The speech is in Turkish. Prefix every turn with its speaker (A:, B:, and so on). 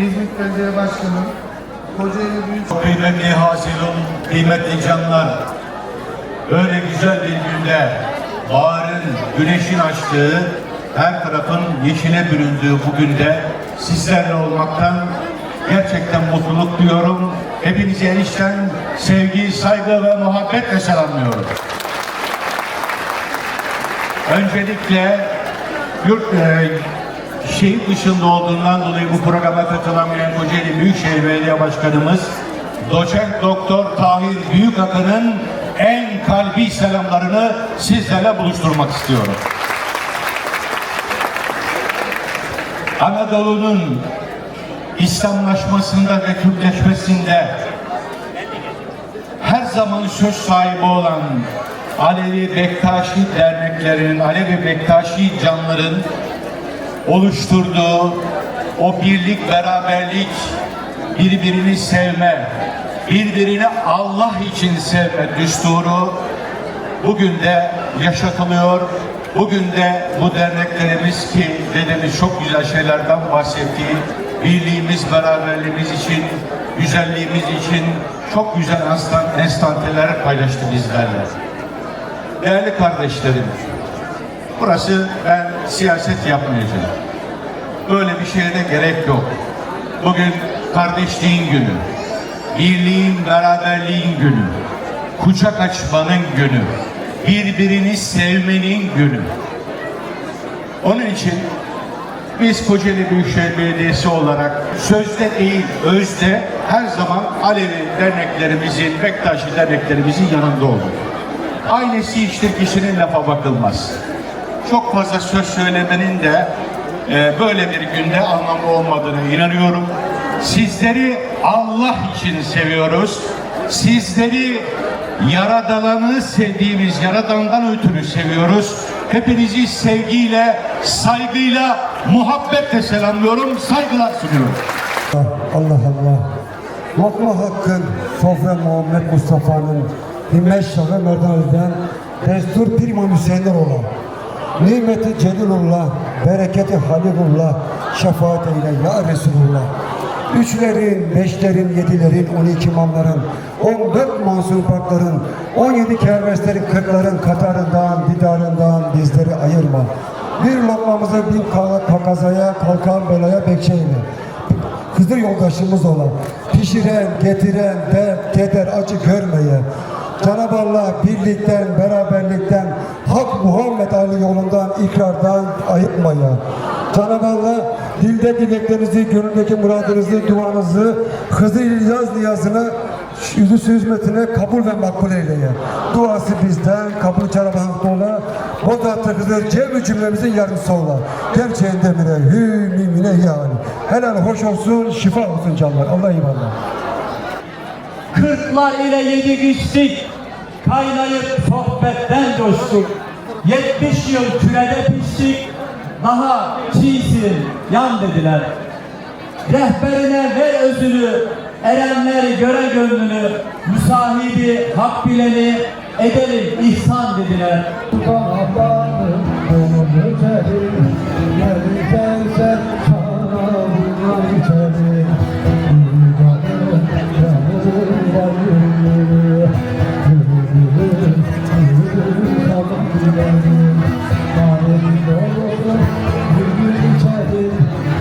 A: Belediye Başkanım, Kocaeli Büyük
B: Kıymetli hasilun, kıymetli canlar, böyle güzel bir günde baharın, güneşin açtığı, her tarafın yeşile büründüğü bu günde sizlerle olmaktan gerçekten mutluluk duyuyorum. Hepinizi enişten sevgi, saygı ve muhabbetle selamlıyorum. Öncelikle yurt e, şehir dışında olduğundan dolayı bu programa katılamayan Kocaeli Büyükşehir Belediye Başkanımız Doçent Doktor Tahir Büyükakın'ın en kalbi selamlarını sizlerle buluşturmak istiyorum. Anadolu'nun İslamlaşmasında ve Kürtleşmesinde her zaman söz sahibi olan Alevi Bektaşi derneklerinin, Alevi Bektaşi canların oluşturduğu o birlik, beraberlik, birbirini sevme, birbirini Allah için sevme düsturu bugün de yaşatılıyor. Bugün de bu derneklerimiz ki dedemiz çok güzel şeylerden bahsetti. Birliğimiz, beraberliğimiz için, güzelliğimiz için çok güzel enstanteler paylaştı bizlerle. Değerli kardeşlerim, burası ben siyaset yapmayacağım. Böyle bir şeye de gerek yok. Bugün kardeşliğin günü, birliğin, beraberliğin günü, kucak açmanın günü, birbirini sevmenin günü. Onun için biz Kocaeli Büyükşehir Belediyesi olarak sözde değil, özde her zaman Alevi derneklerimizin, Bektaşi derneklerimizin yanında olduk. Ailesi içtir kişinin lafa bakılmaz. Çok fazla söz söylemenin de e, böyle bir günde anlamlı olmadığına inanıyorum. Sizleri Allah için seviyoruz. Sizleri Yaradan'ı sevdiğimiz Yaradan'dan ötürü seviyoruz. Hepinizi sevgiyle, saygıyla, muhabbetle selamlıyorum, saygılar sunuyorum.
C: Allah Allah. Lokma Hakk'ın Sofya Muhammed Mustafa'nın Himmet Şahı Merdan'dan Destur Pirman Hüseyinler olan Nimeti Celilullah, bereketi Halilullah, şefaat eyle ya Resulullah. Üçlerin, beşlerin, yedilerin, on iki imamların, on dört mansur parkların, on yedi kerveslerin, kırkların katarından, didarından bizleri ayırma. Bir lokmamızı bin ka- kazaya, kalkan belaya bekçeyle. Kızı yoldaşımız olan, pişiren, getiren, dert, keder, acı görmeye, Cenab-ı birlikten, beraberlikten, Hak Muhammed Ali yolundan, ikrardan ayırmaya. Cenab-ı Allah dilde dileklerinizi, gönüldeki muradınızı, duanızı, Hızır İlyas niyazını, yüzü hizmetine kabul ve makbul eyleye. Duası bizden, kabul Cenab-ı Hak ola. Bozattı Hızır cevri cümlemizin yarısı ola. Gerçeğinde mine, hü mimine yani. Helal hoş olsun, şifa olsun canlar. Allah eyvallah.
D: Kırklar ile yedik içtik, kaynayıp sohbetten coştuk. Yetmiş yıl kürede piştik, daha çiğsin yan dediler. Rehberine ver özünü, erenler göre gönlünü, müsahibi hak bileni edelim ihsan dediler.